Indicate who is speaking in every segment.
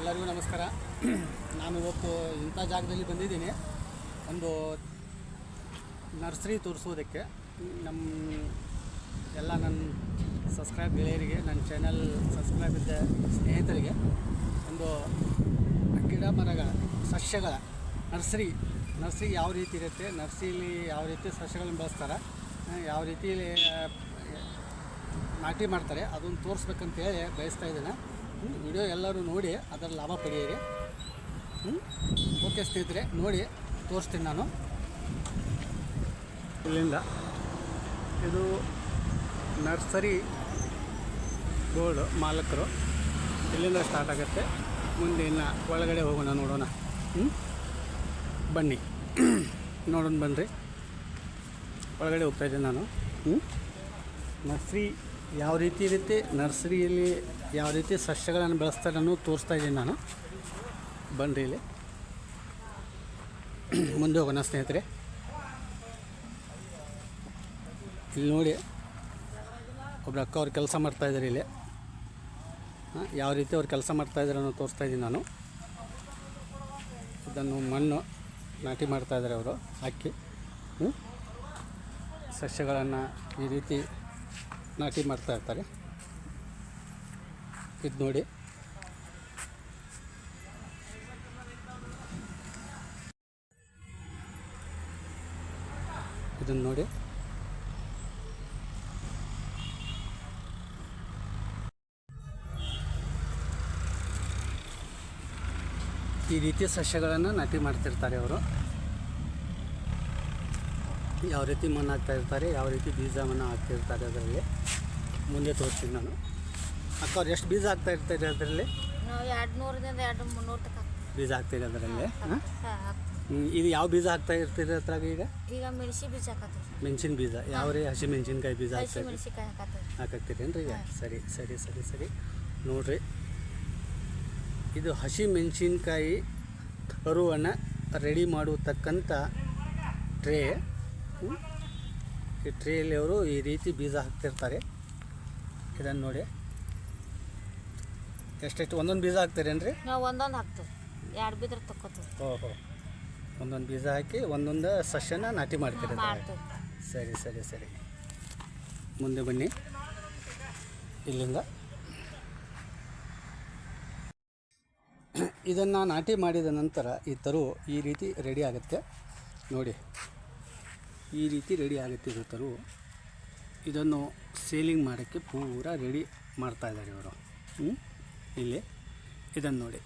Speaker 1: ಎಲ್ಲರಿಗೂ ನಮಸ್ಕಾರ. ನಾನು ಇವತ್ತು ಇಂಥ ಜಾಗದಲ್ಲಿ ಬಂದಿದ್ದೀನಿ. ಒಂದು ನರ್ಸರಿ ತೋರಿಸೋದಕ್ಕೆ. ನಮ್ಮ ಎಲ್ಲ ನನ್ನ ಸಬ್ಸ್ಕ್ರೈಬ್ ಗೆಳೆಯರಿಗೆ, ನನ್ನ ಚಾನಲ್ ಸಬ್ಸ್ಕ್ರೈಬ್ ಇದ್ದ ಸ್ನೇಹಿತರಿಗೆ ಒಂದು ಗಿಡ ಮರಗಳ, ಸಸ್ಯಗಳ ನರ್ಸರಿ ನರ್ಸರಿ ಯಾವ ರೀತಿ ಇರುತ್ತೆ, ನರ್ಸರಿಲಿ ಯಾವ ರೀತಿ ಸಸ್ಯಗಳನ್ನು ಬೆಳೆಸ್ತಾರೆ ಯಾವ ರೀತಿ ನಾಟಿ ಮಾಡ್ತಾರೆ, ಅದನ್ನು ತೋರಿಸ್ಬೇಕಂತೇಳಿ ಬಯಸ್ತಾ ಇದ್ದೇನೆ. ವಿಡಿಯೋ ಎಲ್ಲರೂ ನೋಡಿ ಅದರ ಲಾಭ ಪಡೆಯಿರಿ. ಓಕೆ ಸ್ನೇಹಿತರೆ, ನೋಡಿ, ತೋರಿಸ್ತೀನಿ ನಾನು. ಇಲ್ಲಿಂದ ಇದು ನರ್ಸರಿ ಬೋರ್ಡು ಮಾಲಕರು ಇಲ್ಲಿಂದ ಸ್ಟಾರ್ಟ್ ಆಗುತ್ತೆ. ಮುಂದೆ ಇನ್ನು ಒಳಗಡೆ ಹೋಗೋಣ, ನೋಡೋಣ. ಹ್ಞೂ ಬನ್ನಿ. ನೋಡೋಣ ಬನ್ನಿರಿ ಒಳಗಡೆ ಹೋಗ್ತಾಯಿದ್ದೆ ನಾನು. ಹ್ಞೂ ನರ್ಸರಿ ಯಾವ ರೀತಿ ಇರುತ್ತೆ? ನರ್ಸರಿಯಲ್ಲಿ ಯಾವ ರೀತಿ ಸಸ್ಯಗಳನ್ನು ಬೆಳೆಸ್ತಾರೆ ಅನ್ನೋದು ತೋರಿಸ್ತಾ ಇದ್ದೀನಿ ನಾನು. ಬನ್ರಿ ಇಲ್ಲಿ. ಮುಂದೆ ಹೋಗೋಣ ಸ್ನೇಹಿತರೆ. ಇಲ್ಲಿ ನೋಡಿ, ಒಬ್ರು ಅಕ್ಕ ಅವ್ರು ಕೆಲಸ ಮಾಡ್ತಾಯಿದ್ದಾರೆ ಇಲ್ಲಿ. ಯಾವ ರೀತಿ ಅವ್ರು ಕೆಲಸ ಮಾಡ್ತಾಯಿದ್ದಾರೆ ಅನ್ನೋ ತೋರಿಸ್ತಾ ಇದ್ದೀನಿ ನಾನು. ಇದನ್ನು ಮಣ್ಣು ನಾಟಿ ಮಾಡ್ತಾ ಇದ್ದಾರೆ ಅವರು ಹಾಕಿ ಸಸ್ಯಗಳನ್ನು ಈ ರೀತಿ ನಾಟಿ ಮಾಡ್ತಾ ಇರ್ತಾರೆ. ಇದು ನೋಡಿ. ಇದನ್ನು ನೋಡಿ. ಈ ರೀತಿಯ ಸಸ್ಯಗಳನ್ನು ನಾಟಿ ಮಾಡ್ತಿರ್ತಾರೆ ಅವರು ಯಾವ ರೀತಿ ಮಣ್ಣು ಇರ್ತಾರೆ, ಯಾವ ರೀತಿ ಬೀಜವನ್ನು ಹಾಕ್ತಿರ್ತಾರೆ ಅದರಲ್ಲಿ. ಮುಂದೆ ತೋರಿಸ್ತೀನಿ ನಾನು. ಅಕ್ಕ ಅವ್ರು ಎಷ್ಟು ಬೀಜ ಆಗ್ತಾ ಇರ್ತಾರೆ ಅದರಲ್ಲಿ?
Speaker 2: ನಾವು ಎರಡು ನೂರದಿಂದ ಎರಡು ಮುನ್ನೂರು ತನಕ
Speaker 1: ಬೀಜ ಹಾಕ್ತೀರಿ ಅದರಲ್ಲಿ ಹಾಂ? ಇದು ಯಾವ ಬೀಜ ಹಾಕ್ತಾ ಇರ್ತೀರಿ ಅದ್ರಾಗ ಈಗ?
Speaker 2: ಈಗ ಮೆಣಸಿ ಬೀಜ ಹಾಕತ್ತೀವಿ.
Speaker 1: ಮೆಣಸಿನ ಬೀಜ ಯಾವ ರೀ? ಹಸಿ ಮೆಣಸಿನ್ಕಾಯಿ ಬೀಜ
Speaker 2: ಹಸಿ
Speaker 1: ಹಾಕ್ತಾ
Speaker 2: ಮೆಣಸಿಕಾಯಿ ಹಾಕತ್ತೀವಿ.
Speaker 1: ಹಾಕತ್ತೀರೇನ್ರಿ ಈಗ? ಸರಿ ಸರಿ ಸರಿ ಸರಿ. ನೋಡ್ರಿ. ಇದು ಹಸಿ ಮೆಣಸಿನ್ಕಾಯಿ ಕರುವನ್ನು ರೆಡಿ ಮಾಡತಕ್ಕಂಥ ಟ್ರೇ ಹ್ಮ್? ಈ ಟ್ರೇಯಲ್ಲಿ ಅವರು ಈ ರೀತಿ ಬೀಜ ಹಾಕ್ತಿರ್ತಾರೆ. ಇದನ್ನು ನೋಡಿ. ಎಷ್ಟೆಷ್ಟು? ಒಂದೊಂದು ಬೀಜ ಹಾಕ್ತೀರೇನ್ರಿ?
Speaker 2: ನಾವು ಒಂದೊಂದು ಹಾಕ್ತೀವಿ. ಎರಡು ಬೀದ್ರ ತಕ್ಕೋತೀವಿ.
Speaker 1: ಓಹೋ. ಒಂದೊಂದು ಬೀಜ ಹಾಕಿ ಒಂದೊಂದು ಸಸ್ಯನ ನಾಟಿ ಮಾಡ್ತೀರಿ. ಸರಿ ಸರಿ ಸರಿ. ಮುಂದೆ ಬನ್ನಿ. ಇಲ್ಲಿಂದ. ಇದನ್ನು ನಾಟಿ ಮಾಡಿದ ನಂತರ ಈ ತರು ಈ ರೀತಿ ರೆಡಿ ಆಗುತ್ತೆ. ನೋಡಿ. ಈ ರೀತಿ ರೆಡಿ ಆಗುತ್ತೆ ಇದು ತರು. ಇದನ್ನು ಸೇಲಿಂಗ್ ಮಾಡೋಕ್ಕೆ ಪೂರ ರೆಡಿ ಮಾಡ್ತಾ ಇದ್ದಾರೆ ಇವರು. ಹ್ಮ್? ಇಲ್ಲಿ. ಇದನ್ನು ನೋಡಿ.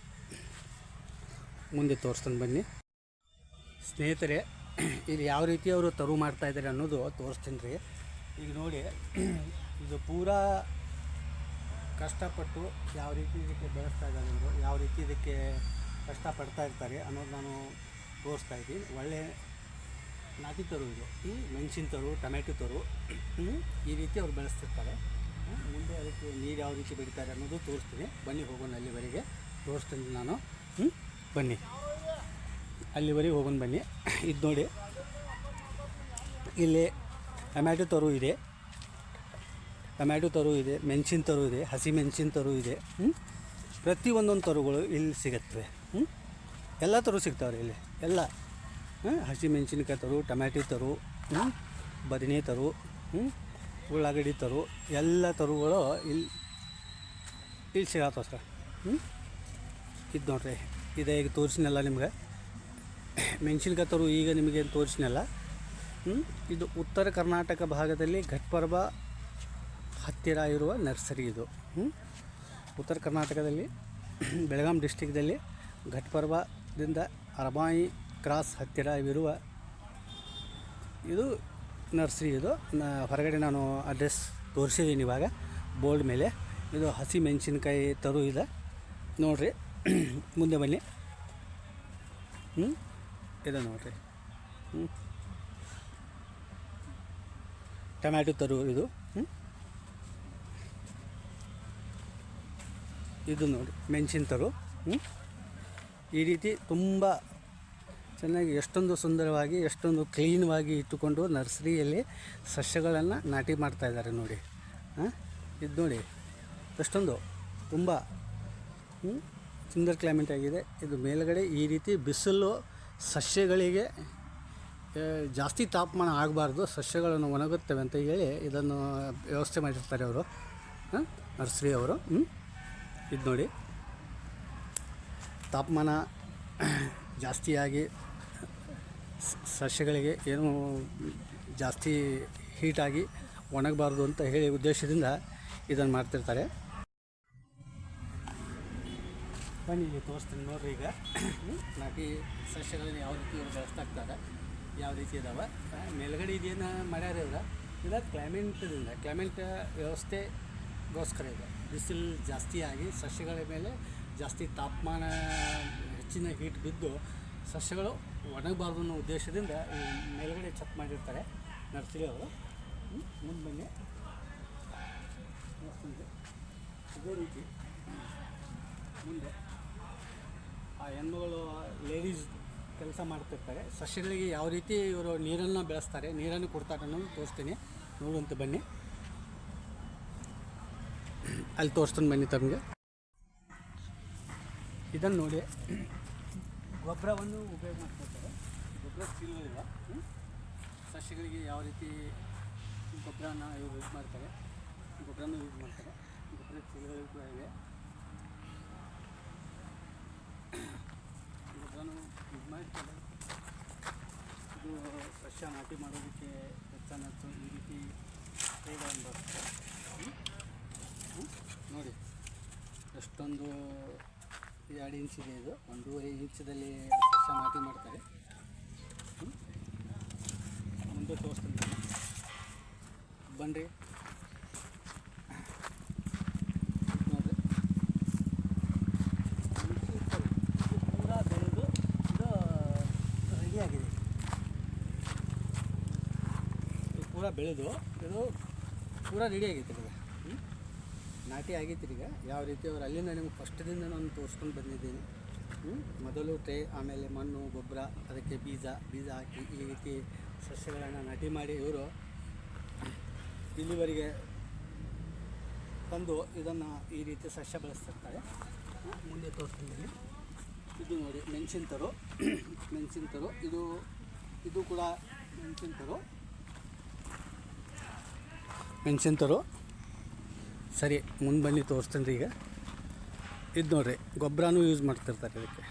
Speaker 1: ಮುಂದೆ ತೋರಿಸ್ತಾನೆ ಬನ್ನಿ. ಸ್ನೇಹಿತರೆ, ಇದು ಯಾವ ರೀತಿ ಅವರು ತರು ಮಾಡ್ತಾ ಇದ್ದಾರೆ ಅನ್ನೋದು ತೋರಿಸ್ತೀನಿ ರೀ. ಈಗ ನೋಡಿ, ಇದು ಪೂರಾ ಕಷ್ಟಪಟ್ಟು ಯಾವ ರೀತಿ ಇದಕ್ಕೆ ಬೆಳೆಸ್ತಾ ಇದ್ದಾರೆ ಯಾವ ರೀತಿ ಇದಕ್ಕೆ ಕಷ್ಟಪಡ್ತಾ ಇರ್ತಾರೆ ಅನ್ನೋದು ನಾನು ತೋರಿಸ್ತಾ ಇದ್ದೀನಿ. ಒಳ್ಳೆ ನಾಟಿ ತರು ಇದು. ಈ ಮೆಣಸಿನ ತರು ಟೊಮೆಟೊ ತರು ಈ ರೀತಿ ಅವ್ರು ಬೆಳೆಸ್ತಿರ್ತಾರೆ. ಮುಂದೆ ನೀರು ಯಾವ ರೀತಿ ಬೆಳೀತಾರೆ ಅನ್ನೋದು ತೋರಿಸ್ತೀನಿ. ಬನ್ನಿ ಹೋಗೋಣ ಅಲ್ಲಿವರೆಗೆ. ತೋರಿಸ್ತೀನಿ ನಾನು. ಹ್ಞೂ ಬನ್ನಿ. ಅಲ್ಲಿವರೆಗೆ ಹೋಗೋಣ ಬನ್ನಿ. ಇದು ನೋಡಿ. ಇಲ್ಲಿ ಟೊಮ್ಯಾಟೊ ತರು ಇದೆ. ಟೊಮ್ಯಾಟೊ ತರು ಇದೆ. ಮೆಣಸಿನ ತರು ಇದೆ. ಹಸಿ ಮೆಣಸಿನ ತರು ಇದೆ. ಹ್ಞೂ ಪ್ರತಿ ಒಂದೊಂದು ತರುಗಳು ಇಲ್ಲಿ ಸಿಗುತ್ತವೆ? ಎಲ್ಲ ತರು ಸಿಗ್ತಾವ್ರಿ ಇಲ್ಲಿ. ಎಲ್ಲ? ಹಸಿ ಮೆಣಸಿನ್ಕಾಯಿ ತರು, ಟೊಮ್ಯಾಟೊ ತರು ಹ್ಞೂ ಬದನೆ ತರು, ಹ್ಮ್? ಉಳ್ಳಾಗಡ್ಡಿ ತರು ಎಲ್ಲ ತರುಗಳು ಇಲ್ಲಿ ಇಲ್ಲಿ ಸಿಗತ್ತವ ಸರ್ ಹ್ಞೂ ಇದು ನೋಡ್ರಿ, ಇದೇ ಈಗ ತೋರಿಸಿನಲ್ಲ ನಿಮ್ಗೆ. ಮೆಣಸಿನ್ಕಾಯಿ ತರು ಈಗ ನಿಮಗೆ ತೋರಿಸಿನಲ್ಲ. ಹ್ಞೂ ಇದು ಉತ್ತರ ಕರ್ನಾಟಕ ಭಾಗದಲ್ಲಿ ಘಟ್ಪರ್ಬ ಹತ್ತಿರ ಇರುವ ನರ್ಸರಿ ಇದು. ಹ್ಞೂ ಉತ್ತರ ಕರ್ನಾಟಕದಲ್ಲಿ, ಬೆಳಗಾಂ ಡಿಸ್ಟಿಕ್ದಲ್ಲಿ ಘಟ್ಪರ್ಬದಿಂದ ಅರಬಾಯಿ ಕ್ರಾಸ್ ಹತ್ತಿರ ಇರುವ ಇದು ನರ್ಸರಿ ಇದು. ಹೊರಗಡೆ ನಾನು ಅಡ್ರೆಸ್ ತೋರಿಸಿದ್ದೀನಿ ಇವಾಗ. ಬೋರ್ಡ್ ಮೇಲೆ. ಇದು ಹಸಿ ಮೆಣಸಿನ್ಕಾಯಿ ತರು ಇದೆ. ನೋಡಿರಿ. ಮುಂದೆ ಬನ್ನಿ. ಹ್ಞೂ ಇದೆ ನೋಡಿರಿ. ಹ್ಞೂ ಟೊಮ್ಯಾಟೊ ತರು ಇದು. ಹ್ಞೂ ಇದು ನೋಡಿ. ಮೆಣಸಿನ ತರು. ಹ್ಞೂ ಈ ರೀತಿ ತುಂಬ ಚೆನ್ನಾಗಿ ಎಷ್ಟೊಂದು ಸುಂದರವಾಗಿ, ಎಷ್ಟೊಂದು ಕ್ಲೀನ್ವಾಗಿ ಇಟ್ಟುಕೊಂಡು ನರ್ಸರಿಯಲ್ಲಿ ಸಸ್ಯಗಳನ್ನು ನಾಟಿ ಮಾಡ್ತಾ ಇದ್ದಾರೆ ನೋಡಿ. ಹಾಂ? ಇದು ನೋಡಿ. ಎಷ್ಟೊಂದು ತುಂಬ? ಸುಂದರ ಕ್ಲೈಮೇಟ್ ಆಗಿದೆ. ಇದು ಮೇಲುಗಡೆ ಈ ರೀತಿ ಬಿಸಿಲು ಸಸ್ಯಗಳಿಗೆ ಜಾಸ್ತಿ ತಾಪಮಾನ ಆಗಬಾರ್ದು, ಸಸ್ಯಗಳನ್ನು ಒಣಗುತ್ತವೆ ಅಂತ ಹೇಳಿ ಇದನ್ನು ವ್ಯವಸ್ಥೆ ಮಾಡಿರ್ತಾರೆ ಅವರು. ನರ್ಸರಿ ಅವರು. ಇದು ನೋಡಿ. ತಾಪಮಾನ ಜಾಸ್ತಿಯಾಗಿ ಸಸ್ಯಗಳಿಗೆ ಏನು ಜಾಸ್ತಿ ಹೀಟಾಗಿ ಒಣಗಬಾರ್ದು ಅಂತ ಹೇಳಿ ಉದ್ದೇಶದಿಂದ ಇದನ್ನು ಮಾಡ್ತಿರ್ತಾರೆ. ಬನ್ನಿ ತೋರಿಸ್ತೀನಿ ನೋಡ್ರಿ ಈಗ? ನಾಟಿ ಸಸ್ಯಗಳನ್ನ ಯಾವ ರೀತಿ ಇವ್ರು ಜಾಸ್ತಿ ಆಗ್ತಾರೆ ಯಾವ ರೀತಿ ಇದಾವೆ. ಮೇಲ್ಗಡೆ ಇದೇನು ಮಾಡ್ಯಾರ ಇವ್ರು? ಇಲ್ಲ ಕ್ಲೈಮೇಟ್ದಿಂದ, ಕ್ಲೈಮೇಟ್ ವ್ಯವಸ್ಥೆಗೋಸ್ಕರ ಇದೆ. ಬಿಸಿಲು ಜಾಸ್ತಿ ಆಗಿ ಸಸ್ಯಗಳ ಮೇಲೆ ಜಾಸ್ತಿ ತಾಪಮಾನ ಹೆಚ್ಚಿನ ಹೀಟ್ ಬಿದ್ದು ಸಸ್ಯಗಳು ಒಣಗಬಾರ್ದು ಅನ್ನೋ ಉದ್ದೇಶದಿಂದ ಈ ಮೇಲ್ಗಡೆ ಚೆಕ್ ಮಾಡಿರ್ತಾರೆ. ನರ್ಸರಿ ಅವರು. ಮುಂದೆ ಬನ್ನಿ. ಇದೇ ರೀತಿ. ಮುಂದೆ ಆ ಹೆಣ್ಣುಗಳು ಲೇಡೀಸ್ ಕೆಲಸ ಮಾಡ್ತಿರ್ತಾರೆ. ಸಸ್ಯಗಳಿಗೆ ಯಾವ ರೀತಿ ಇವರು ನೀರನ್ನು ಬೆಳೆಸ್ತಾರೆ, ನೀರನ್ನು ಕೊಡ್ತಾರೆ ಅನ್ನೋದು ತೋರಿಸ್ತೀನಿ. ನೋಡುವಂತ ಬನ್ನಿ. ಅಲ್ಲಿ ತೋರಿಸ್ತಾನೆ ಬನ್ನಿ ತಮಗೆ. ಇದನ್ನು ನೋಡಿ. ಗೊಬ್ಬರವನ್ನು ಉಪಯೋಗ ಮಾಡ್ಕೊಳ್ತಾರೆ ಗೊಬ್ಬರ ಹ್ಮ್? ಸಸ್ಯಗಳಿಗೆ ಯಾವ ರೀತಿ ಗೊಬ್ಬರನ ಇವರು ಯೂಸ್ ಮಾಡ್ತಾರೆ, ಗೊಬ್ಬರನೂ ಯೂಸ್ ಮಾಡ್ತಾರೆ ಗೊಬ್ಬರ ಚೀಲಗಳು ಕೂಡ ಇವೆ ಗೊಬ್ಬರನೂ ಯೂಸ್ ಮಾಡ್ತಾರೆ ಇದು ಸಸ್ಯ ನಾಟಿ ಮಾಡೋದಕ್ಕೆ ಹೆಚ್ಚು ಈ ರೀತಿ? ಹ್ಮ್? ನೋಡಿ, ಎಷ್ಟೊಂದು ಎರಡು ಇಂಚ್ ಇದೆ ಒಂದೂವರೆ ಇಂಚದಲ್ಲಿ ಸಸ್ಯ ನಾಟಿ ಮಾಡ್ತಾರೆ? ಮುಂದೆ ತೋರಿಸ್ತೀನಿ ಬನ್ರಿ. ನೋಡ್ರಿ. ಬೆಳೆದು ಇದು ರೆಡಿಯಾಗಿದೆ ಇದು ಪೂರ ಬೆಳೆದು ಇದು? ನಾಟಿ ಆಗೈತಿ ಈಗ. ಯಾವ ರೀತಿ ಅವ್ರು ಅಲ್ಲಿಂದ ನಿಮ್ಗೆ ಫಸ್ಟ್ದಿಂದ ನಾನು ತೋರಿಸ್ಕೊಂಡು ಬಂದಿದ್ದೀನಿ. ಮೊದಲು ಟ್ರೇ, ಆಮೇಲೆ ಮಣ್ಣು, ಗೊಬ್ಬರ, ಅದಕ್ಕೆ ಬೀಜ ಬೀಜ ಹಾಕಿ ಈ ರೀತಿ ಸಸ್ಯಗಳನ್ನು ನಾಟಿ ಮಾಡಿ ಇವರು ಇಲ್ಲಿವರೆಗೆ ತಂದು ಇದನ್ನು ಈ ರೀತಿ ಸಸ್ಯ ಬೆಳೆಸ್ತಿರ್ತಾರೆ. ಮುಂದೆ ತೋರಿಸ್ತೀನಿ. ಇದು ನೋಡಿ ಮೆಣಸಿನ ತರು ಮೆಣಸಿನ ತರು ಇದು ಇದು ಕೂಡ ಮೆಣಸಿನ ತರು ಮೆಣಸಿನ ತರು ಸರಿ, ಮುಂದೆ ಬನ್ನಿ ತೋರಿಸ್ತೀನಿ ರೀ ಈಗ. ಇದು ನೋಡಿರಿ ಗೊಬ್ಬರನೂ ಯೂಸ್ ಮಾಡ್ತಿರ್ತಾರೆ ಇದಕ್ಕೆ.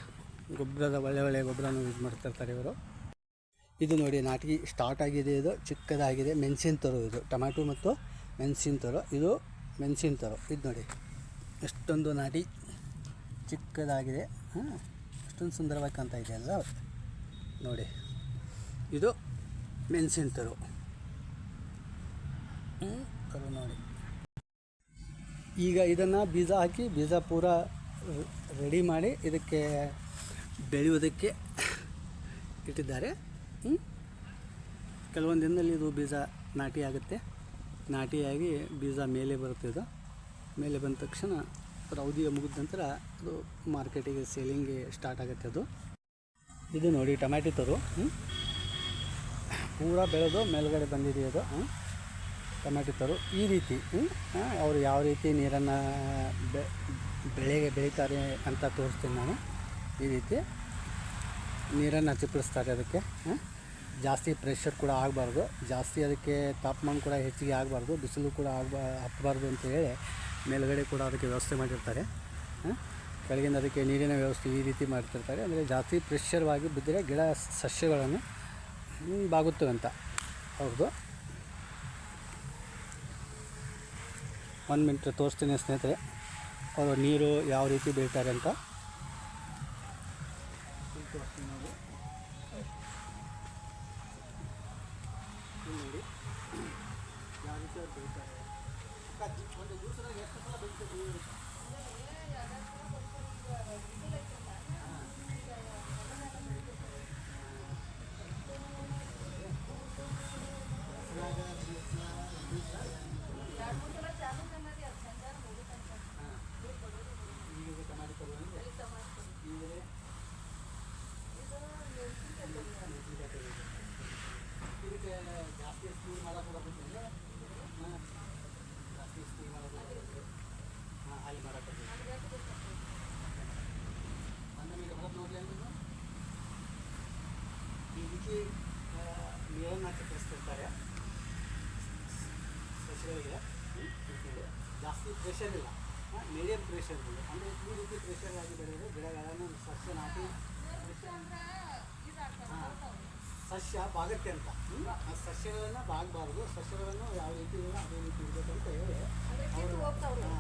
Speaker 1: ಗೊಬ್ಬರದ ಒಳ್ಳೆ ಒಳ್ಳೆ ಗೊಬ್ಬರನೂ ಯೂಸ್ ಮಾಡ್ತಿರ್ತಾರೆ ಇವರು. ಇದು ನೋಡಿ ನಾಟಿ ಸ್ಟಾರ್ಟ್ ಆಗಿದೆ ಇದು, ಚಿಕ್ಕದಾಗಿದೆ. ಮೆಣಸಿನ ತರು ಇದು, ಟೊಮ್ಯಾಟೊ ಮತ್ತು ಮೆಣಸಿನ ತರು. ಇದು ಮೆಣಸಿನ ತರು. ಇದು ನೋಡಿ, ಎಷ್ಟೊಂದು ನಾಟಿ ಚಿಕ್ಕದಾಗಿದೆ. ಹಾಂ ಅಷ್ಟೊಂದು ಸುಂದರವಾಗಿ ಕಾಣ್ತಾ ಇದೆ ಅಲ್ಲ ನೋಡಿ, ಇದು ಮೆಣಸಿನ ತರು. ತರು ನೋಡಿ. ಈಗ ಇದನ್ನು ಬೀಜ ಹಾಕಿ, ಬೀಜ ಪೂರ ರೆಡಿ ಮಾಡಿ ಇದಕ್ಕೆ ಬೆಳೆಯೋದಕ್ಕೆ ಇಟ್ಟಿದ್ದಾರೆ? ಕೆಲವೊಂದು ದಿನದಲ್ಲಿ ಇದು ಬೀಜ ನಾಟಿ ಆಗುತ್ತೆ. ನಾಟಿಯಾಗಿ ಬೀಜ ಮೇಲೆ ಬರುತ್ತೆ ಇದು. ಮೇಲೆ ಬಂದ ತಕ್ಷಣ ಅದರ ಮುಗಿದ ನಂತರ ಅದು ಮಾರ್ಕೆಟಿಗೆ ಸೇಲಿಂಗ್ಗೆ ಸ್ಟಾರ್ಟ್ ಆಗುತ್ತೆ ಅದು. ಇದು ನೋಡಿ ಟೊಮ್ಯಾಟೊ ತರು? ಪೂರ ಬೆಳೆದು ಮೇಲ್ಗಡೆ ಬಂದಿದೆ ತರು ಈ ರೀತಿ ಅವರು ಯಾವ ರೀತಿ ನೀರನ್ನು ಬೆಳೆಗೆ ಬೆಳೀತಾರೆ ಅಂತ ತೋರಿಸ್ತೀನಿ ನಾನು. ಈ ರೀತಿ ನೀರನ್ನು ಚಿಪ್ಪಳಿಸ್ತಾರೆ ಅದಕ್ಕೆ ಜಾಸ್ತಿ ಪ್ರೆಷರ್ ಕೂಡ ಆಗಬಾರ್ದು. ಜಾಸ್ತಿ ಅದಕ್ಕೆ ತಾಪಮಾನ ಕೂಡ ಹೆಚ್ಚಿಗೆ ಆಗಬಾರ್ದು. ಬಿಸಿಲು ಕೂಡ ಆಗಬಾ, ಹತ್ತಬಾರ್ದು ಅಂತ ಹೇಳಿ ಮೇಲುಗಡೆ ಕೂಡ ಅದಕ್ಕೆ ವ್ಯವಸ್ಥೆ ಮಾಡಿರ್ತಾರೆ? ಕೆಳಗಿಂದ ಅದಕ್ಕೆ ನೀರಿನ ವ್ಯವಸ್ಥೆ ಈ ರೀತಿ ಮಾಡ್ತಿರ್ತಾರೆ. ಅಂದರೆ ಜಾಸ್ತಿ ಪ್ರೆಷರ್ವಾಗಿ ಬಿದ್ದರೆ ಗಿಡ ಸಸ್ಯಗಳನ್ನು ಬಾಗುತ್ತವೆ ಅಂತ. ಅವ್ರದ್ದು ಒಂದು ಮಿನಿಟ್ ತೋರಿಸ್ತೀನಿ ಸ್ನೇಹಿತರೆ. ಅವರು ನೀರು ಯಾವ ರೀತಿ ಬೆಳೀತಾರೆ ಅಂತ. ಯಾವ ರೀತಿ ಅವ್ರು ಬೆಳೀತಾರೆ ಒಂದು ದಿವಸದಾಗ ಎಷ್ಟು ಸಲ ಬೆಳಿತದೆ ನೀರು? ಈಗ ಇದು ಟೊಮ್ಯಾಟೊ ತಗೊಂಡ್ರೆ ಈಗ ಇದಕ್ಕೆ ಜಾಸ್ತಿ ಸ್ಟೀಲ್ ಮಾಡೋಕೆ ಬರುತ್ತೆ ಹಾಂ ಜಾಸ್ತಿ ಸ್ಟೀಲ್ ಮಾಡೋಕೆ ಬರುತ್ತೆ ಹಾಂ ರೀತಿ ಆ, ನೀರನ್ನು ಹಾಕಿ ಕಳಿಸ್ತಿರ್ತಾರೆ ಸಸ್ಯಗಳಿಗೆ ಹ್ಮ್, ಹೀಗೆ. ಜಾಸ್ತಿ ಪ್ರೆಷರ್ ಇಲ್ಲ. ಮೀಡಿಯಂ ಪ್ರೆಷರ್ ಇದೆ. ಅಂದರೆ ಈ ರೀತಿ ಪ್ರೆಷರ್ ಆಗಿ ಬೆಳೆದರೆ ಗಿಡಗಳನ್ನು ಸಸ್ಯ ನಾಟಿ ಸಸ್ಯ ಬಾಗುತ್ತೆ ಅಂತ? ಆ ಸಸ್ಯಗಳನ್ನು ಬಾಗಬಾರ್ದು. ಸಸ್ಯಗಳನ್ನು ಯಾವ ರೀತಿ ಇಲ್ಲ ಅದೇ ರೀತಿ ಇರಬೇಕಂತ ಹೇಳಿ ಅವರು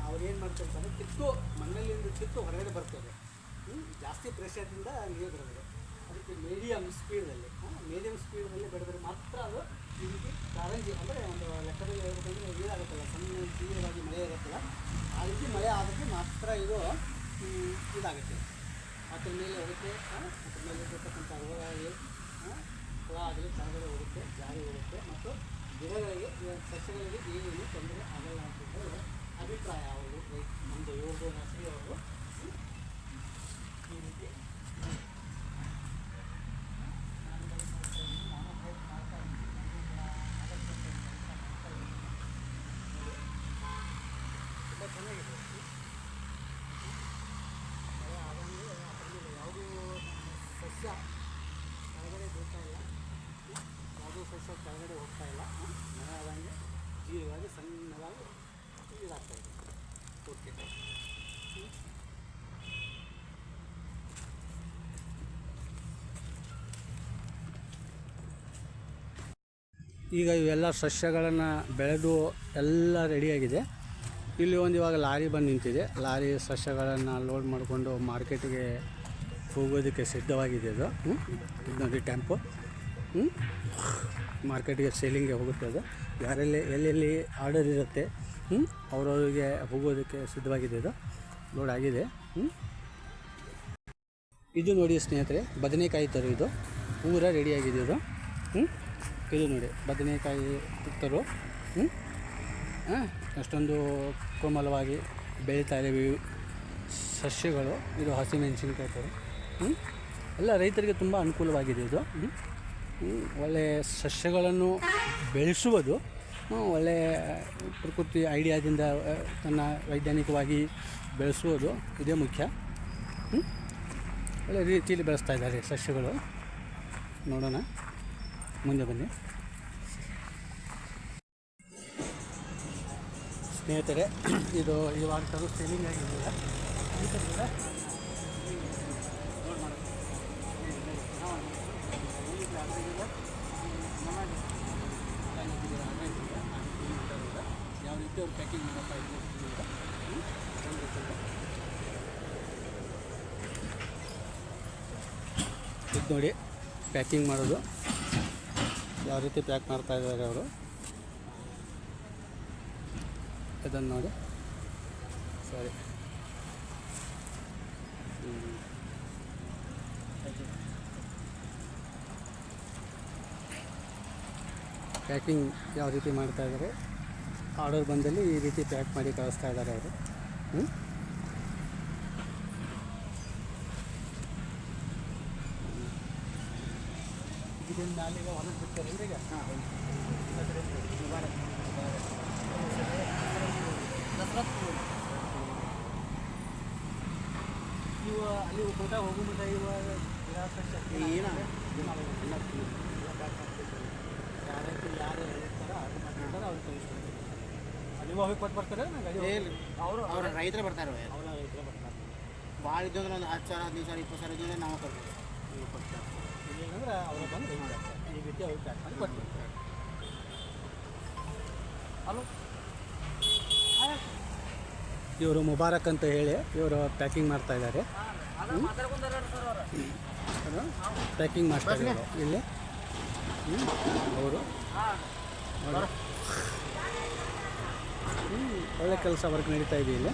Speaker 1: ಅವ್ರು ಏನು ಮಾಡ್ತಿರ್ತಾರೆ ಕಿತ್ತು ಮಣ್ಣಲ್ಲಿಂದ ಕಿತ್ತು ಹೊರಗಡೆ ಬರ್ತದೆ. ಜಾಸ್ತಿ ಪ್ರೆಷರ್ನಿಂದ ನೀರು ಬರೋದು. ಅದಕ್ಕೆ ಮೀಡಿಯಮ್ ಸ್ಪೀಡಲ್ಲಿ ಮೀಡಿಯಮ್ ಸ್ಪೀಡಲ್ಲಿ ಬೆಳೆದ್ರೆ ಮಾತ್ರ ಅದು ಈ ಕಾರಂಜಿ ಅಂದರೆ ಒಂದು ಲೆಕ್ಕದಲ್ಲಿ ಹೇಳ್ಬೇಕಂದ್ರೆ ನೀರಾಗುತ್ತಲ್ಲ ಸಣ್ಣ ತೀವ್ರವಾಗಿ ಮಳೆ ಇರುತ್ತಲ್ಲ ಆ ರೀತಿ ಮಳೆ ಆದರೆ ಮಾತ್ರ ಇದು ಇದಾಗುತ್ತೆ. ಅದ್ರ ಮೇಲೆ ಹೋಗುತ್ತೆ ಅದ್ರ ಮೇಲೆ ಇರತಕ್ಕಂಥ ರೋಗ ಆಗಲಿ ಆ, ಹುಳ ಆಗಲಿ ಕೆಳಗಡೆ ಹೋಗುತ್ತೆ ಜಾರಿ ಹೋಗುತ್ತೆ ಮತ್ತು ಗಿಡಗಳಿಗೆ ಸಸ್ಯಗಳಿಗೆ ಏನೇನು ತೊಂದರೆ ಆಗಲ್ಲ ಅಂತ ಹೇಳಿ ಅಭಿಪ್ರಾಯ ಅವರು ಒಂದು ಯೋಗ ನರ್ಸರಿ ಅವರು ಈ ರೀತಿ ತುಂಬ ಚೆನ್ನಾಗಿದೆ ಮಳೆ ಆದಂಗೆ ಅದ್ರ ಮೇಲೆ ಯಾವುದೂ ಸಸ್ಯ ಕೆಳಗಡೆ ಬೀಳ್ತಾ ಇಲ್ಲ ಯಾವುದೂ ಸಸ್ಯ ಕೆಳಗಡೆ ಹೋಗ್ತಾ ಇಲ್ಲ ಮಳೆ ಆದಂಗೆ ಜೀವವಾಗಿ ಸಣ್ಣದಾಗಿ ಇದಾಗ್ತಾ ಇದೆ ಓಕೆ ಈಗ ಇವೆಲ್ಲ ಸಸ್ಯಗಳನ್ನು ಬೆಳೆದು ಎಲ್ಲ ರೆಡಿಯಾಗಿದೆ. ಇಲ್ಲಿ ಒಂದು ಇವಾಗ ಲಾರಿ ಬಂದು ನಿಂತಿದೆ. ಲಾರಿ ಸಸ್ಯಗಳನ್ನು ಲೋಡ್ ಮಾಡಿಕೊಂಡು ಮಾರ್ಕೆಟಿಗೆ ಹೋಗೋದಕ್ಕೆ ಸಿದ್ಧವಾಗಿದೆ ಅದು. ಹ್ಞೂ ಇದು ನೋಡಿ ಟೆಂಪೋ? ಮಾರ್ಕೆಟಿಗೆ ಸೇಲಿಂಗ್ಗೆ ಹೋಗುತ್ತೆ ಅದು. ಯಾರೆಲ್ಲಿ, ಎಲ್ಲೆಲ್ಲಿ ಆರ್ಡರ್ ಇರುತ್ತೆ ಅವರವರಿಗೆ ಹೋಗೋದಕ್ಕೆ ಸಿದ್ಧವಾಗಿದೆ ಇದು ಲೋಡ್ ಆಗಿದೆ? ಇದು ನೋಡಿ ಸ್ನೇಹಿತರೆ, ಬದನೆಕಾಯಿ ಥರ ಇದು ಪೂರ ರೆಡಿಯಾಗಿದೆ ಇದು ಹ್ಞೂ ಇದು ನೋಡಿ. ಬದನೆಕಾಯಿ ಹ್ಞೂ ಹಾಂ, ಅಷ್ಟೊಂದು ಕೋಮಲವಾಗಿ ಬೆಳೀತಾ ಇದೆ ಸಸ್ಯಗಳು. ಇದು ಹಸಿಮೆಣಸಿನ್ಕಾಯಿ ಥರ ಎಲ್ಲ ರೈತರಿಗೆ ತುಂಬ ಅನುಕೂಲವಾಗಿದೆ ಇದು. ಒಳ್ಳೆಯ ಸಸ್ಯಗಳನ್ನು ಬೆಳೆಸುವುದು. ಒಳ್ಳೆಯ ಪ್ರಕೃತಿ ಐಡಿಯಾದಿಂದ ತನ್ನ ವೈಜ್ಞಾನಿಕವಾಗಿ ಬೆಳೆಸುವುದು ಇದೇ ಮುಖ್ಯ. ಒಳ್ಳೆ ರೀತಿಯಲ್ಲಿ ಬೆಳೆಸ್ತಾ ಇದ್ದಾರೆ ಸಸ್ಯಗಳು. ನೋಡೋಣ. ಮುಂದೆ ಬನ್ನಿ. ಸ್ನೇಹಿತರೆ, ಇದು ಇವಾಗ ತರು ಸೇಲಿಂಗ್ ಆಗಿರಲಿಲ್ಲ ಈ. ಯಾವ ರೀತಿ ಅವ್ರು ಪ್ಯಾಕಿಂಗ್? ಇದು ನೋಡಿ ಪ್ಯಾಕಿಂಗ್ ಮಾಡೋದು ಯಾವ ರೀತಿ ಪ್ಯಾಕ್ ಮಾಡ್ತಾ ಇದ್ದಾರೆ ಅವರು ಇದನ್ನು ನೋಡಿ. ಸರಿ. ಪ್ಯಾಕಿಂಗ್ ಯಾವ ರೀತಿ ಮಾಡ್ತಾ ಇದ್ದಾರೆ? ಆರ್ಡರ್ ಬಂದಲ್ಲಿ ಈ ರೀತಿ ಪ್ಯಾಕ್ ಮಾಡಿ ಕಳಿಸ್ತಾ ಇದ್ದಾರೆ ಅವರು. ಹ್ಞೂ ಇದರಿಂದ ಅಲ್ಲಿಗೆ ಹೊರಗೆ ಬಿಡ್ತಾರೆ ಈಗ ಹಾಂ ಇವ ಅಲ್ಲಿ ತೋಟ ಹೋಗೋ ಮಟ್ಟ ಇವ ಏನ ಯಾರೈತಿ ಯಾರು ಹೇಳ್ತಾರ ಅದು ಅವ್ರು ಕಳಿಸ್ತಾರೆ ಅಲ್ಲಿ ಹೋಗಿ ಕೊಟ್ಟು ಬರ್ತಾರೆ
Speaker 3: ಅವರು ಅವ್ರ ರೈತರು ಬರ್ತಾರೆ
Speaker 1: ಅವರ. ರೈತರು ಬರ್ತಾರೆ
Speaker 3: ಭಾಳ ಇದ್ದಂದ್ರೆ ಒಂದು ಹತ್ತು ಸಾವಿರ, ಹದಿನೈದು ಸಾವಿರ, ಇಪ್ಪತ್ತು ಸಾವಿರ ಇದ್ದರೆ ನಾವು ಕೊಡ್ತೀವಿ.
Speaker 1: ಅವರು ಬಂದು ಮಾಡ್ತಾರೆ ಈ ರೀತಿ ಅವ್ರು ಪ್ಯಾಕ್ ಮಾಡಿ ಹಲೋ? ಇವರು ಮುಬಾರಕ್ ಅಂತ ಹೇಳಿ ಇವರು ಪ್ಯಾಕಿಂಗ್ ಮಾಡ್ತಾ ಇದ್ದಾರೆ. ಪ್ಯಾಕಿಂಗ್ ಮಾಡ್ತಾ ಇದ್ದಾರೆ ಇಲ್ಲಿ. ಅವರು. ಒಳ್ಳೆ ಕೆಲಸ ವರ್ಕ್ ನಡೀತಾ ಇದೆ ಇಲ್ಲಿ.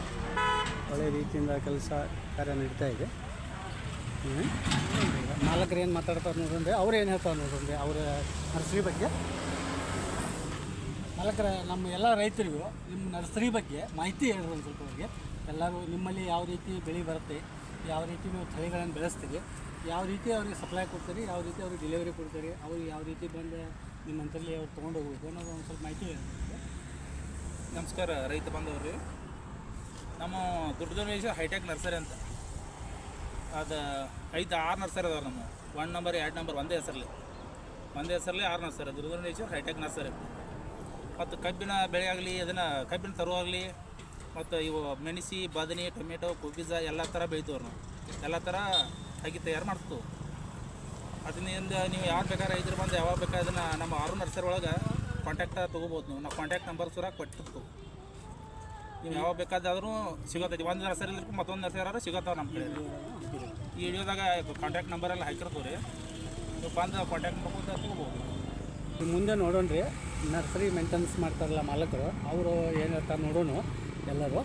Speaker 1: ಒಳ್ಳೆ ರೀತಿಯಿಂದ ಕೆಲಸ ಕಾರ್ಯ ನಡೀತಾ ಇದೆ. ಮಾಲಕರು ಏನು ಮಾತಾಡ್ತಾರೆ ನೋಡ್ರಿ ಅವ್ರು ಏನು ಹೇಳ್ತಾರೆ ನೋಡ್ರಿ ಅವರ ನರ್ಸರಿ ಬಗ್ಗೆ. ಮಾಲಕರ ನಮ್ಮ ಎಲ್ಲ ರೈತರಿಗೂ ನಿಮ್ಮ ನರ್ಸರಿ ಬಗ್ಗೆ ಮಾಹಿತಿ ಹೇಳಿದ್ರು ಒಂದು ಸ್ವಲ್ಪ ಅವ್ರಿಗೆ. ಎಲ್ಲರೂ ನಿಮ್ಮಲ್ಲಿ ಯಾವ ರೀತಿ ಬೆಳೆ ಬರುತ್ತೆ, ಯಾವ ರೀತಿ ನೀವು ತಳಿಗಳನ್ನು ಬೆಳೆಸ್ತೀರಿ, ಯಾವ ರೀತಿ ಅವ್ರಿಗೆ ಸಪ್ಲೈ ಕೊಡ್ತೀರಿ, ಯಾವ ರೀತಿ ಅವ್ರಿಗೆ ಡೆಲಿವರಿ ಕೊಡ್ತೀರಿ, ಅವ್ರು ಯಾವ ರೀತಿ ಬಂದು ನಿಮ್ಮ ಅಂತಲ್ಲಿ ಅವ್ರು ತೊಗೊಂಡು ಹೋಗ್ಬೇಕು ಅನ್ನೋದು ಒಂದು ಸ್ವಲ್ಪ ಮಾಹಿತಿ ಹೇಳಿ
Speaker 4: ನಮಸ್ಕಾರ, ರೈತ ಬಾಂಧವ್ರಿ. ನಮ್ಮ ದುರ್ಗದರ್ವೇಶ ಹೈಟೆಕ್ ನರ್ಸರಿ ಅಂತ. ಅದು ಐದು ಆರು ನರ್ಸರಿ ಅದಾವೆ ನಮ್ಮ. ಒನ್ ನಂಬರ್ ಎರಡು ನಂಬರ್ ಒಂದೇ ಹೆಸರಲ್ಲಿ ಒಂದೇ ಹೆಸರಲ್ಲಿ ಆರು ನರ್ಸರಿ ದುರ್ಗೇಶ್ವರ ಹೈಟೆಕ್ ನರ್ಸರಿ ಮತ್ತು ಕಬ್ಬಿನ ಬೆಳೆ ಆಗಲಿ, ಅದನ್ನು ಕಬ್ಬಿನ ತರುವಾಗಲಿ ಮತ್ತು ಇವು ಮೆಣಸಿ ಬದನೆ ಟೊಮೆಟೊ, ಕೊಬ್ಬಿಜ ಎಲ್ಲ ಥರ ಬೆಳಿತೀವಿ ನಾವು. ಎಲ್ಲ ಥರ ಅಗಿ ತಯಾರು ಮಾಡ್ತೀವಿ. ಅದರಿಂದ ನೀವು ಯಾವ ಬೇಕಾದ್ರೆ ಇದ್ರ ಬಂದು ಯಾವಾಗ ಅದನ್ನು ನಮ್ಮ ಆರು ನರ್ಸರಿ ಒಳಗೆ ಕಾಂಟ್ಯಾಕ್ಟ್ ತೊಗೋಬೋದು ನೀವು. ನಾವು ಕಾಂಟ್ಯಾಕ್ಟ್ ನಂಬರ್ ಸುರ ಕೊಟ್ಟಿರ್ತೀವಿ. ನೀವು ಯಾವಾಗ ಬೇಕಾದ್ರೂ ಸಿಗತ್ತೈತಿ ಒಂದು ನರ್ಸರಿ ಇಲ್ಲಕ್ಕೆ ಮತ್ತೊಂದು ನರ್ಸರಿ ಸಿಗತ್ತಾವ ನಮ್ಮ ಕಡೆ. ಈ ವಿಡಿಯೋದಾಗ ಕಾಂಟ್ಯಾಕ್ಟ್ ನಂಬರೆಲ್ಲ ಹಾಕಿರ್ತೀವಿ ರೀ ನೀವು ಬಂದು ಕಾಂಟ್ಯಾಕ್ಟ್ ಮಾಡ್ಕೊಂಡು ತೊಗೋಬೋದು.
Speaker 1: ಮುಂದೆ ರೀ ನರ್ಸರಿ ಮೇಂಟೆನೆನ್ಸ್ ಮಾಡ್ತಾರಲ್ಲ ಮಾಲಕರು, ಅವರು ಏನು ಹೇಳ್ತಾರೆ ನೋಡೋಣ ಎಲ್ಲರೂ.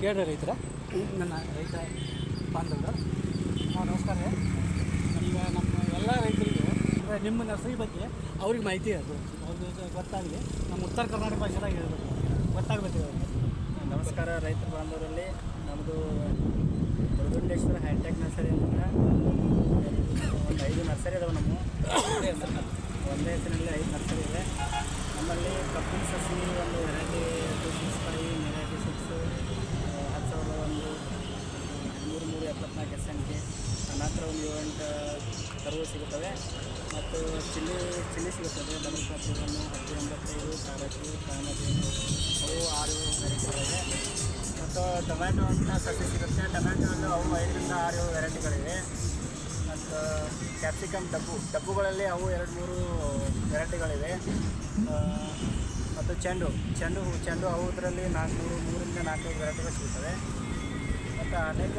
Speaker 1: ಕೇಳ್ರಿ ರೈತರ. ನನ್ನ ರೈತ ಬಾಂಧವರು. ಹಾಂ, ನಮಸ್ಕಾರ ನಮ್ಮ ಎಲ್ಲ ರೈತರಿಗೆ, ಅಂದರೆ ನಿಮ್ಮ ನರ್ಸರಿ ಬಗ್ಗೆ ಅವ್ರಿಗೆ ಮಾಹಿತಿ ಅದು. ಅವ್ರಿಗೆ ಗೊತ್ತಾಗಲಿ. ನಮ್ಮ ಉತ್ತರ ಕರ್ನಾಟಕ ಭಾಷೆದಾಗ ಹೇಳ್ಬೇಕು. ಗೊತ್ತಾಗಬೇಕು ಅವ್ರಿಗೆ
Speaker 5: ನಮಸ್ಕಾರ ರೈತ ಬಾಂಧವರಲ್ಲಿ. ನಮ್ಮದು ದುರ್ಗುಂಡೇಶ್ವರ ಹೈಟೆಕ್ ನರ್ಸರಿ ಅಂತ. ಒಂದು ಐದು ನರ್ಸರಿ ಅದಾವೆ ನಮ್ಮ ಒಂದೇ ಹೆಸರಿನಲ್ಲಿ ಐದು ನರ್ಸರಿ ಇದೆ. ನಮ್ಮಲ್ಲಿ ಕಪ್ಪಿನ ಸಸಿ ಒಂದು variety two six five variety six ಹತ್ತು ಸಾವಿರದ ಒಂದು, ಮೂರು ಮೂರು ಎಪ್ಪತ್ನಾಲ್ಕು ಎಸ್ ಎನ್ ಕೆ. ಅನಂತರ ಒಂದು ಏಳೆಂಟು ಕರುವು ಸಿಗುತ್ತವೆ ಮತ್ತು ಚಿಲ್ಲಿ ಚಿಲ್ಲಿ ಸಿಗುತ್ತದೆ. ಡಬಲ್ ಒಂದು ಹತ್ತು ಎಂಬತ್ತೈದು ಕಾರಕ್ಕೆ ಕಾಮಧೇನು ಅವು ಆರು ವೆರೈಟಿಗಳಿವೆ ಮತ್ತು ಟೊಮ್ಯಾಟೊ ಅಂತ ಸಸಿ ಸಿಗುತ್ತೆ. ಟೊಮ್ಯಾಟೊಲ್ಲೂ ಅವು ಐದರಿಂದ ಆರು ವೆರೈಟಿಗಳಿವೆ ಕ್ಯಾಪ್ಸಿಕಮ್ ಡಬ್ಬು, ಡಬ್ಬುಗಳಲ್ಲಿ ಅವು ಎರಡು ಮೂರು ವೆರೈಟಿಗಳಿವೆ. ಮತ್ತು ಚೆಂಡು ಚೆಂಡು ಹೂ, ಚೆಂಡು ಅವು ಇದರಲ್ಲಿ ನಾಲ್ಕುನೂರು, ಮೂರರಿಂದ ನಾಲ್ಕೈದು ವೆರೈಟಿಗಳು ಸಿಗುತ್ತವೆ. ಮತ್ತು ಅನೇಕ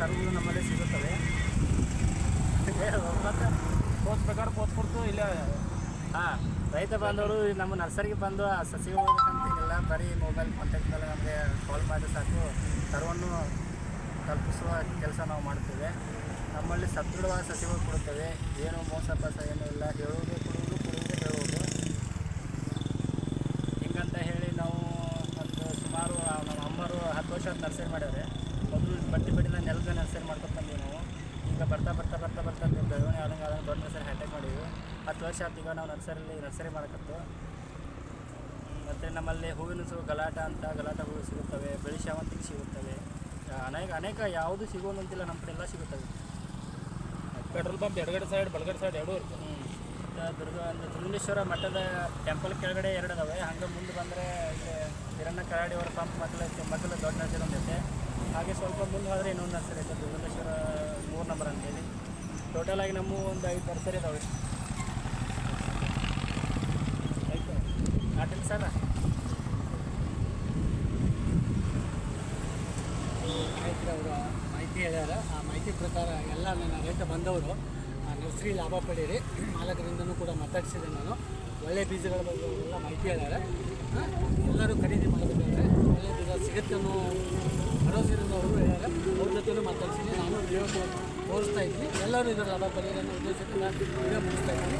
Speaker 5: ಕರುಗಳು ನಮ್ಮಲ್ಲಿ ಸಿಗುತ್ತವೆ. ಮತ್ತು
Speaker 4: ಪೋಸ್ ಪ್ರಕಾರ ಪೋಸ್ ಕೊಡ್ತು, ಇಲ್ಲ,
Speaker 5: ಹಾಂ, ರೈತ ಬಾಂಧವರು ನಮ್ಮ ನರ್ಸರಿಗೆ ಬಂದು ಆ ಸಸಿ ಹೋಗ್ಬೇಕಂತೇನಿಲ್ಲ ಬರೀ ಮೊಬೈಲ್ ಕಾಂಟ್ಯಾಕ್ಟಲ್ಲಿ ನಮಗೆ ಕಾಲ್ ಮಾಡಿ ಸಾಕು. ಸರ್ವನ್ನು ತಲುಪಿಸುವ ಕೆಲಸ ನಾವು ಮಾಡ್ತೇವೆ. ನಮ್ಮಲ್ಲಿ ಸದೃಢವಾದ ಸಸಿಗಳು ಕೊಡುತ್ತವೆ. ಏನು ಮೋಸ ಪಾಸ ಏನು ಇಲ್ಲ. ಹೇಳೋದು ಕೊಡುವುದು ಕೊಡೋದು ಹೇಳುವುದು. ಹಿಂಗಂತ ಹೇಳಿ ನಾವು ಒಂದು ಸುಮಾರು, ನಮ್ಮ ಅಮ್ಮರು ಹತ್ತು ವರ್ಷ ನರ್ಸರಿ ಮಾಡಿದ್ರೆ ಮೊದಲು ಬಟ್ಟೆ ಬಟ್ಟಿನ ನೆಲದ ನರ್ಸರಿ ಮಾಡ್ಕೊಂಡು ಬಂದೀವಿ ನಾವು. ಈಗ ಬರ್ತಾ ಬರ್ತಾ ಬರ್ತಾ ಬರ್ತಾ ಬೆಳವಣಿಗೆ ಆದಂಗೆ ಆದಂಗೆ ದೊಡ್ಡ ನರ್ಸರಿ ಹ್ಯಾಟೆಕ್ ಮಾಡಿದ್ವಿ. ಹತ್ತು ವರ್ಷ ಆಯ್ತು ಈಗ ನಾವು ನರ್ಸರಿಲಿ ನರ್ಸರಿ ಮಾಡಕತ್ತು. ಮತ್ತು ನಮ್ಮಲ್ಲಿ ಹೂವಿನ ಸು ಗಲಾಟ ಅಂತ ಗಲಾಟ ಹೂವು ಸಿಗುತ್ತವೆ. ಬಿಳಿ ಶಾವಂತಿಗೆ ಸಿಗುತ್ತವೆ. ಅನೇಕ ಅನೇಕ ಯಾವುದು ಸಿಗೋದಂತಿಲ್ಲ ನಮ್ಮ ಕಡೆ ಎಲ್ಲ ಸಿಗುತ್ತವೆ.
Speaker 4: ಪೆಟ್ರೋಲ್ ಪಂಪ್ ಎಡಗಡೆ ಸೈಡ್ ಬಲಗಡೆ ಸೈಡ್ ಎರಡೂ ಇರ್ತದೆ
Speaker 5: ದುರ್ಗಾ ಅಂದ್ರೆ ದುರ್ಗೇಶ್ವರ ಮಠದ ಟೆಂಪಲ್ ಕೆಳಗಡೆ ಎರಡು ಅದಾವೆ. ಹಂಗೆ ಮುಂದೆ ಬಂದರೆ ಹಿರಣ್ಣ ಕರಾಡಿಯವರ ಪಂಪ್ ಮಕ್ಕಳ ಮಕ್ಕಳ ದೊಡ್ಡ ನರ್ಸರಿ ಒಂದೈತೆ ಹಾಗೆ ಸ್ವಲ್ಪ ಮುಂದೆ ಹೋದರೆ ಇನ್ನೊಂದು ನರ್ಸರಿ ಐತೆ. ದುರ್ಗೇಶ್ವರ ಮೂರು ನಂಬರ್ ಅಂತೇಳಿ ಟೋಟಲ್ ಆಗಿ ನಮ್ಮ ಒಂದು ಐದು ನರ್ಸರಿ ಇದಾವೆ ಆಯಿತು. ಆಟಲ್ ಸರ್
Speaker 1: ಆಯ್ತು ಅವರು. ಮಾಹಿತಿ ಹೇಳ್ಯಾರ. ಆ ಮಾಹಿತಿ ಪ್ರಕಾರ ಎಲ್ಲ ನನ್ನ ರೈತ ಬಂದವರು ನರ್ಸರಿ ಲಾಭ ಪಡೀರಿ. ಮಾಲಕರಿಂದನೂ ಕೂಡ ಮಾತಾಡಿಸಿದೆ ನಾನು. ಒಳ್ಳೆ ಬೀಜಗಳ ಬಗ್ಗೆ ಎಲ್ಲ ಮಾಹಿತಿ ಹೇಳ್ಯಾರ. ಎಲ್ಲರೂ ಖರೀದಿ ಮಾಡಬೇಕಾದ್ರೆ ಒಳ್ಳೆ ಬೀಜ ಸಿಗುತ್ತೆ ಅನ್ನೋ ಭರವಸೆಯಿಂದ ಅವರು ಹೇಳ್ಯಾರ. ಅವ್ರ ಜೊತೆಯೂ ಮಾತಾಡ್ತೀನಿ ನಾನು ವಿಡಿಯೋ ತೋರಿಸ್ತಾ ಇದ್ದೀನಿ. ಎಲ್ಲರೂ ಇದರ ಲಾಭ ಪಡೆಯೋದನ್ನು ಉದ್ದೇಶದಿಂದ ವಿಡಿಯೋ ಮುಗಿಸ್ತಾ ಇದ್ದೀನಿ.